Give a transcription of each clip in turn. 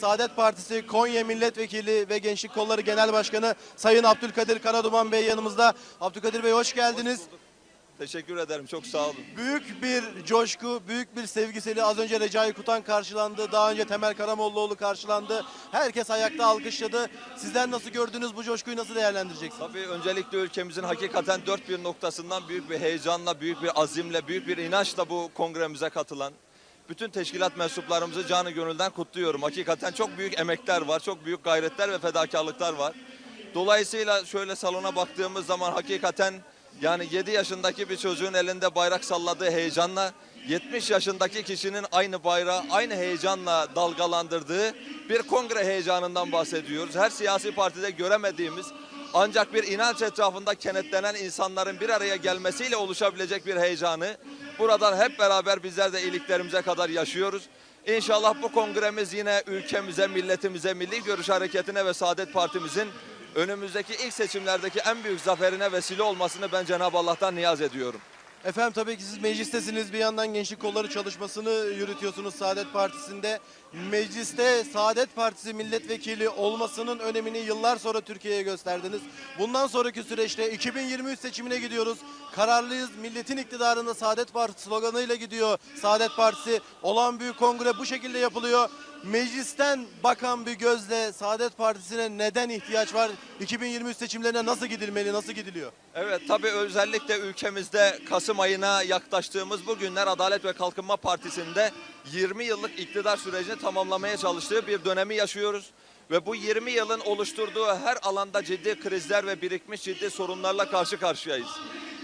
Saadet Partisi Konya Milletvekili ve Gençlik Kolları Genel Başkanı Sayın Abdülkadir Karaduman Bey yanımızda. Abdülkadir Bey hoş geldiniz. Teşekkür ederim. Çok sağ olun. Büyük bir coşku, büyük bir sevgiseli az önce Recai Kutan karşılandı. Daha önce Temel Karamollaoğlu karşılandı. Herkes ayakta alkışladı. Sizler nasıl gördünüz bu coşkuyu nasıl değerlendireceksiniz? Tabii öncelikle ülkemizin hakikaten dört bir noktasından büyük bir heyecanla, büyük bir azimle, büyük bir inançla bu kongremize katılan bütün teşkilat mensuplarımızı canı gönülden kutluyorum. Hakikaten çok büyük emekler var, çok büyük gayretler ve fedakarlıklar var. Dolayısıyla şöyle salona baktığımız zaman hakikaten yani 7 yaşındaki bir çocuğun elinde bayrak salladığı heyecanla 70 yaşındaki kişinin aynı bayrağı aynı heyecanla dalgalandırdığı bir kongre heyecanından bahsediyoruz. Her siyasi partide göremediğimiz ancak bir inanç etrafında kenetlenen insanların bir araya gelmesiyle oluşabilecek bir heyecanı buradan hep beraber bizler de iliklerimize kadar yaşıyoruz. İnşallah bu kongremiz yine ülkemize, milletimize, Milli Görüş Hareketi'ne ve Saadet Partimizin önümüzdeki ilk seçimlerdeki en büyük zaferine vesile olmasını ben Cenab-ı Allah'tan niyaz ediyorum. Efendim tabii ki siz meclistesiniz. Bir yandan Gençlik Kolları çalışmasını yürütüyorsunuz Saadet Partisi'nde. Mecliste Saadet Partisi milletvekili olmasının önemini yıllar sonra Türkiye'ye gösterdiniz. Bundan sonraki süreçte 2023 seçimine gidiyoruz. Kararlıyız, milletin iktidarında Saadet Partisi sloganıyla gidiyor. Saadet Partisi olan büyük kongre bu şekilde yapılıyor. Meclisten bakan bir gözle Saadet Partisi'ne neden ihtiyaç var? 2023 seçimlerine nasıl gidilmeli, nasıl gidiliyor? Evet tabii özellikle ülkemizde Kasım ayına yaklaştığımız bu günler Adalet ve Kalkınma Partisi'nde 20 yıllık iktidar sürecini tamamlamaya çalıştığı bir dönemi yaşıyoruz. Ve bu 20 yılın oluşturduğu her alanda ciddi krizler ve birikmiş ciddi sorunlarla karşı karşıyayız.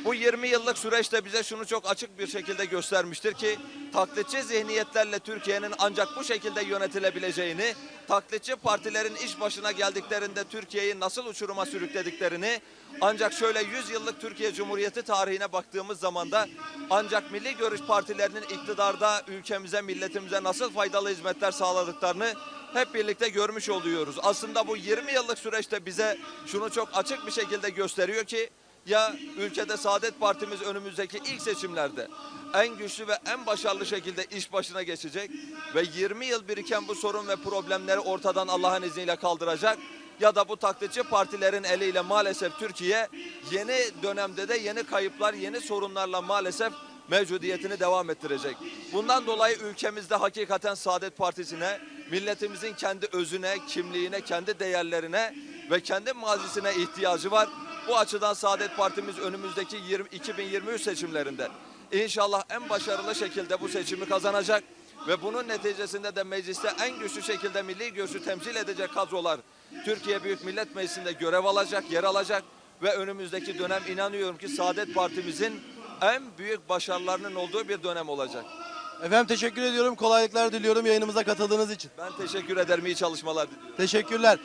Bu 20 yıllık süreçte bize şunu çok açık bir şekilde göstermiştir ki taklitçi zihniyetlerle Türkiye'nin ancak bu şekilde yönetilebileceğini, taklitçi partilerin iş başına geldiklerinde Türkiye'yi nasıl uçuruma sürüklediklerini ancak şöyle 100 yıllık Türkiye Cumhuriyeti tarihine baktığımız zaman da ancak milli görüş partilerinin iktidarda ülkemize, milletimize nasıl faydalı hizmetler sağladıklarını hep birlikte görmüş oluyoruz. Aslında bu 20 yıllık süreçte bize şunu çok açık bir şekilde gösteriyor ki ya ülkede Saadet Partimiz önümüzdeki ilk seçimlerde en güçlü ve en başarılı şekilde iş başına geçecek ve 20 yıl biriken bu sorun ve problemleri ortadan Allah'ın izniyle kaldıracak ya da bu taklitçi partilerin eliyle maalesef Türkiye yeni dönemde de yeni kayıplar, yeni sorunlarla maalesef mevcudiyetini devam ettirecek. Bundan dolayı ülkemizde hakikaten Saadet Partisi'ne, milletimizin kendi özüne, kimliğine, kendi değerlerine ve kendi mazisine ihtiyacı var. Bu açıdan Saadet Partimiz önümüzdeki 20, 2023 seçimlerinde inşallah en başarılı şekilde bu seçimi kazanacak ve bunun neticesinde de mecliste en güçlü şekilde milli görüşü temsil edecek kadrolar Türkiye Büyük Millet Meclisi'nde görev alacak, yer alacak ve önümüzdeki dönem inanıyorum ki Saadet Partimizin en büyük başarılarının olduğu bir dönem olacak. Efendim teşekkür ediyorum. Kolaylıklar diliyorum yayınımıza katıldığınız için. Ben teşekkür ederim. iyi çalışmalar diliyorum. Teşekkürler.